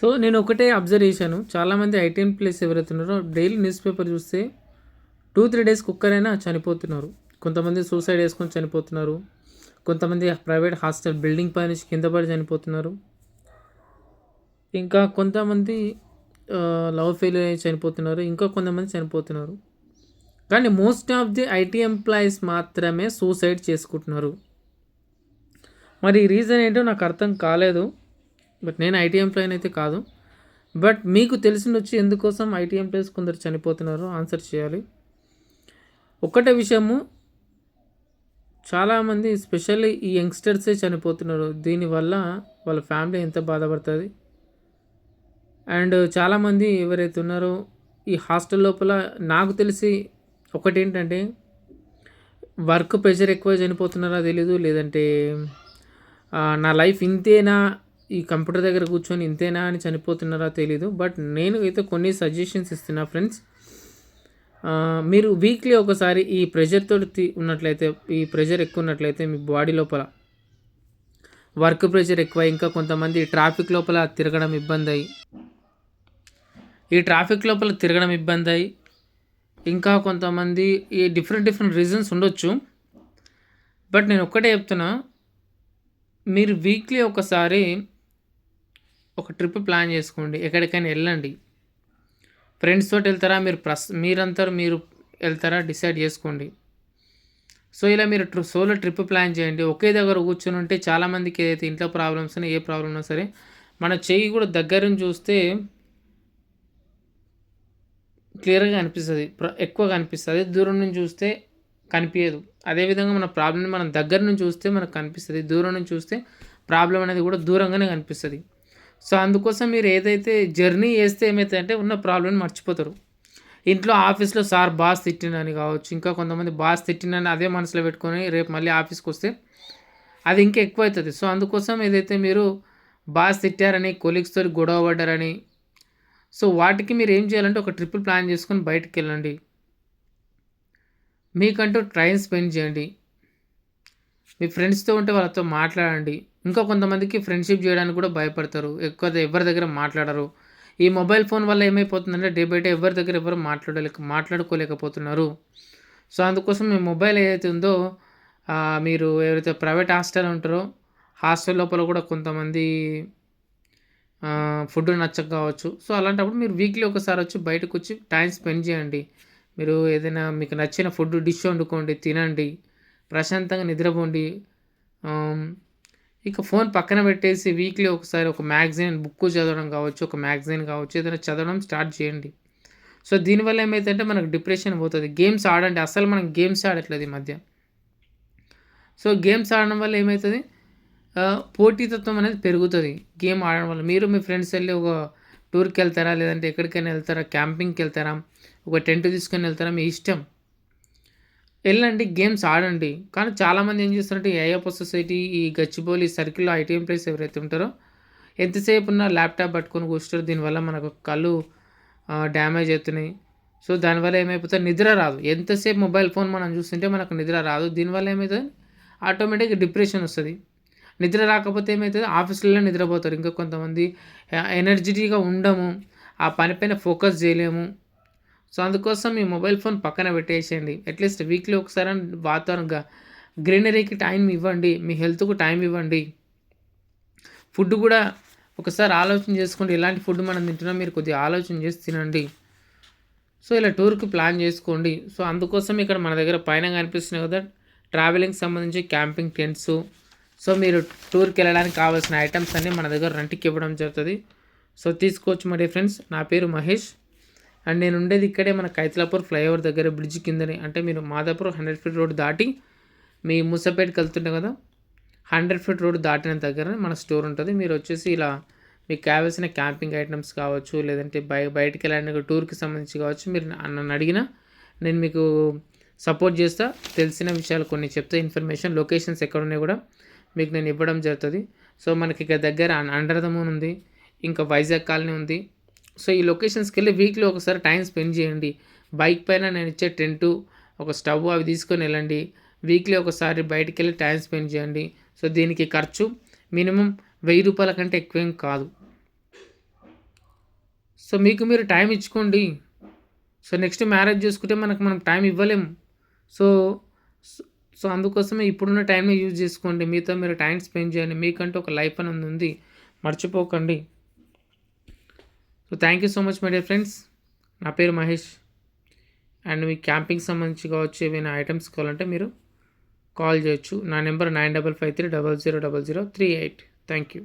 So నేను ఒకటే observe చేశాను. చాలామంది ఐటీఎం ప్లేస్ ఎవరైతే ఉన్నారో డైలీ న్యూస్ పేపర్ చూస్తే టూ త్రీ డేస్ కుక్కరైనా చనిపోతున్నారు. కొంతమంది సూసైడ్ వేసుకొని చనిపోతున్నారు. కొంతమంది ప్రైవేట్ హాస్టల్ బిల్డింగ్ పై నుంచి కింద పడి చనిపోతున్నారు. ఇంకా కొంతమంది లవ్ ఫెయిల్ అయ్యి చనిపోతున్నారు. ఇంకా కొంతమంది చనిపోతున్నారు. కానీ most of the IT employees మాత్రమే సూసైడ్ చేసుకుంటున్నారు. మరి రీజన్ ఏంటో నాకు అర్థం కాలేదు. బట్ నేను ఐటీ ఎంప్లాయీని అయితే కాదు. బట్ మీకు తెలిసిన వచ్చి ఎందుకోసం ఐటీ ఎంప్లాయీస్ కొందరు చనిపోతున్నారు ఆన్సర్ చేయాలి. ఒక్కటే విషయము చాలామంది స్పెషల్లీ ఈ యంగ్స్టర్సే చనిపోతున్నారు. దీనివల్ల వాళ్ళ ఫ్యామిలీ ఎంత బాధపడుతుంది. అండ్ చాలామంది ఎవరైతే ఉన్నారో ఈ హాస్టల్ లోపల నాకు తెలిసి ఒకటేంటంటే వర్క్ ప్రెషర్ ఎక్కువ చనిపోతున్నారా తెలీదు. లేదంటే నా లైఫ్ ఇంతేనా ఈ కంప్యూటర్ దగ్గర కూర్చొని ఇంతేనా అని చనిపోతున్నారా తెలీదు. బట్ నేను అయితే కొన్ని సజెషన్స్ ఇస్తున్నా ఫ్రెండ్స్. మీరు వీక్లీ ఒకసారి ఈ ప్రెషర్ తోటి ఉన్నట్లయితే ఈ ప్రెషర్ ఎక్కువ ఉన్నట్లయితే మీ బాడీ లోపల వర్క్ ప్రెషర్ ఎక్కువ ఇంకా కొంతమంది ట్రాఫిక్ లోపల తిరగడం ఇబ్బంది అయ్యి ఈ ట్రాఫిక్ లోపల తిరగడం ఇబ్బంది అయ్యి ఇంకా కొంతమంది ఈ డిఫరెంట్ డిఫరెంట్ రీజన్స్ ఉండొచ్చు. బట్ నేను ఒక్కటే చెప్తున్నా మీరు వీక్లీ ఒకసారి ఒక ట్రిప్ ప్లాన్ చేసుకోండి. ఎక్కడికైనా వెళ్ళండి. ఫ్రెండ్స్ తోటి వెళ్తారా? మీరు ప్రస్ మీరంతా మీరు వెళ్తారా? డిసైడ్ చేసుకోండి. సో ఇలా మీరు ట్రి సోలో ట్రిప్ ప్లాన్ చేయండి. ఒకే దగ్గర కూర్చొని ఉంటే చాలామందికి ఏదైతే ఇంట్లో ప్రాబ్లమ్స్ అయినా ఏ ప్రాబ్లమ్ ఉన్నా సరే మన చెయ్యి కూడా దగ్గర చూస్తే క్లియర్గా అనిపిస్తుంది. ఎక్కువగా కనిపిస్తుంది దూరం నుంచి చూస్తే కనిపించదు అదేవిధంగా మన ప్రాబ్లమ్ని మనం దగ్గర నుంచి చూస్తే మనకు కనిపిస్తుంది. దూరం నుంచి చూస్తే ప్రాబ్లం అనేది కూడా దూరంగానే కనిపిస్తుంది. సో అందుకోసం మీరు ఏదైతే జర్నీ చేస్తే అంటే ఉన్న ప్రాబ్లమ్ని మర్చిపోతారు. ఇంట్లో ఆఫీస్లో సార్ బాస్ తిట్టినని కావచ్చు ఇంకా కొంతమంది బాస్ తిట్టినని అదే మనసులో పెట్టుకొని రేపు మళ్ళీ ఆఫీస్కి వస్తే అది ఇంకా ఎక్కువ అవుతుంది. సో అందుకోసం ఏదైతే మీరు బాస్ తిట్టారని కొలీగ్స్తో గొడవ పడ్డారని సో వాటికి మీరు ఏం చేయాలంటే ఒక ట్రిప్ ప్లాన్ చేసుకొని బయటకు వెళ్ళండి. మీకంటూ ట్రైన్ స్పెండ్ చేయండి. మీ ఫ్రెండ్స్తో ఉంటే వాళ్ళతో మాట్లాడండి. ఇంకా కొంతమందికి ఫ్రెండ్షిప్ చేయడానికి కూడా భయపడతారు. ఎక్కువ ఎవరి దగ్గర మాట్లాడరు. ఈ మొబైల్ ఫోన్ వల్ల ఏమైపోతుందంటే డే బై డే ఎవరి దగ్గర ఎవరు మాట్లాడలేక మాట్లాడుకోలేకపోతున్నారు. సో అందుకోసం మీ మొబైల్ ఏదైతే ఉందో మీరు ఎవరైతే ప్రైవేట్ హాస్టల్ ఉంటారో హాస్టల్ లోపల కూడా కొంతమంది ఫుడ్ నచ్చక కావచ్చు. సో అలాంటప్పుడు మీరు వీక్లీ ఒకసారి వచ్చి బయటకు వచ్చి టైం స్పెండ్ చేయండి. మీరు ఏదైనా మీకు నచ్చిన ఫుడ్ డిష్ వండుకోండి తినండి. ప్రశాంతంగా నిద్రపోండి. ఇక ఫోన్ పక్కన పెట్టేసి వీక్లీ ఒకసారి ఒక మ్యాగజైన్ బుక్ చదవడం కావచ్చు ఒక మ్యాగజైన్ కావచ్చు ఏదైనా చదవడం స్టార్ట్ చేయండి. సో దీనివల్ల ఏమైతుందంటే మనకు డిప్రెషన్ పోతుంది. గేమ్స్ ఆడండి. అసలు మనం గేమ్స్ ఆడట్లేదు ఈ మధ్య. సో గేమ్స్ ఆడడం వల్ల ఏమవుతుంది పోటీతత్వం అనేది పెరుగుతుంది. గేమ్ ఆడడం వల్ల. మీరు మీ ఫ్రెండ్స్ వెళ్ళి ఒక టూర్కి వెళ్తారా? లేదంటే ఎక్కడికైనా వెళ్తారా? క్యాంపింగ్కి వెళ్తారా? ఒక టెంట్ తీసుకొని వెళ్తారా? మీ ఇష్టం. వెళ్ళండి గేమ్స్ ఆడండి. కానీ చాలామంది ఏం చేస్తారంటే ఏఐఎఫ్ సొసైటీ ఈ గచ్చిబౌలి సర్కిల్లో ఐటీఎం ప్లేస్ ఎవరైతే ఉంటారో ఎంతసేపు ఉన్న ల్యాప్టాప్ పట్టుకొని కూర్చుంటారు. దీనివల్ల మనకు కళ్ళు డ్యామేజ్ అవుతున్నాయి. సో దానివల్ల ఏమైపోతుంది? నిద్ర రాదు. ఎంతసేపు మొబైల్ ఫోన్ మనం చూస్తుంటే మనకు నిద్ర రాదు. దీనివల్ల ఏమవుతుంది ఆటోమేటిక్గా డిప్రెషన్ వస్తుంది. నిద్ర రాకపోతే ఏమవుతుంది ఆఫీసులలో నిద్రపోతారు. ఇంకా కొంతమంది ఎనర్జెటిక్గా ఉండము. ఆ పనిపైన ఫోకస్ చేయలేము. సో అందుకోసం మీ మొబైల్ ఫోన్ పక్కన పెట్టేసేయండి. అట్లీస్ట్ వీక్లీ ఒకసారి వాతావరణంగా గ్రీనరీకి టైం ఇవ్వండి. మీ హెల్త్కు టైం ఇవ్వండి. ఫుడ్ కూడా ఒకసారి ఆలోచన చేసుకోండి. ఎలాంటి ఫుడ్ మనం తింటున్నాం మీరు కొద్దిగా ఆలోచన చేసి తినండి. సో ఇలా టూర్కి ప్లాన్ చేసుకోండి. సో అందుకోసం ఇక్కడ మన దగ్గర పైన కనిపిస్తున్నాయి కదా ట్రావెలింగ్ సంబంధించి క్యాంపింగ్ టెంట్స్. సో మీరు టూర్కి వెళ్ళడానికి కావాల్సిన ఐటమ్స్ అన్నీ మన దగ్గర రెంట్కి ఇవ్వడం జరుగుతుంది. సో తీసుకోవచ్చు మరి ఫ్రెండ్స్. నా పేరు మహేష్. అండ్ నేను ఉండేది ఇక్కడే మన కైతలాపూర్ ఫ్లైఓవర్ దగ్గర బ్రిడ్జ్ కిందనే. అంటే మీరు మాదాపూర్ హండ్రెడ్ ఫీట్ రోడ్ దాటి మీ మూసపేటకి వెళ్తుంటే కదా హండ్రెడ్ ఫీట్ రోడ్ దాటిన దగ్గర మన స్టోర్ ఉంటుంది. మీరు వచ్చేసి ఇలా మీకు కావాల్సిన క్యాంపింగ్ ఐటమ్స్ కావచ్చు లేదంటే బయ బయటికి వెళ్ళడానికి టూర్కి సంబంధించి కావచ్చు మీరు నన్ను అడిగినా నేను మీకు సపోర్ట్ చేస్తా. తెలిసిన విషయాలు కొన్ని చెప్తే. ఇన్ఫర్మేషన్ లొకేషన్స్ ఎక్కడ ఉన్నాయి కూడా మీకు నేను ఇవ్వడం జరుగుతుంది. సో మనకి ఇక్కడ దగ్గర అండర్ ద మూన్ ఉంది ఇంకా వైజాగ్ కాలనీ ఉంది. సో ఈ లొకేషన్స్కి వెళ్ళి వీక్లీ ఒకసారి టైం స్పెండ్ చేయండి. బైక్ పైన నేను ఇచ్చే టెంటు ఒక స్టవ్ అవి తీసుకొని వెళ్ళండి. వీక్లీ ఒకసారి బయటికి వెళ్ళి టైం స్పెండ్ చేయండి. సో దీనికి ఖర్చు మినిమం వెయ్యి రూపాయల కంటే ఎక్కువేం కాదు. సో మీకు మీరు టైం ఇచ్చుకోండి. సో నెక్స్ట్ మ్యారేజ్ చేసుకుంటే మనకు మనం టైం ఇవ్వలేము సో సో అందుకోసమే ఇప్పుడున్న టైంని యూజ్ చేసుకోండి. మీతో మీరు టైం స్పెండ్ చేయండి. మీకంటే ఒక లైఫ్ అని ఉంది. మర్చిపోకండి. So thank you so much my dear friends నా పేరు మహేష్. అండ్ మీ క్యాంపింగ్ సంబంధించి కావచ్చు ఏమైనా ఐటమ్స్ కావాలంటే మీరు కాల్ చేయొచ్చు. నా number nine double five three double zero double zero three eight. Thank you.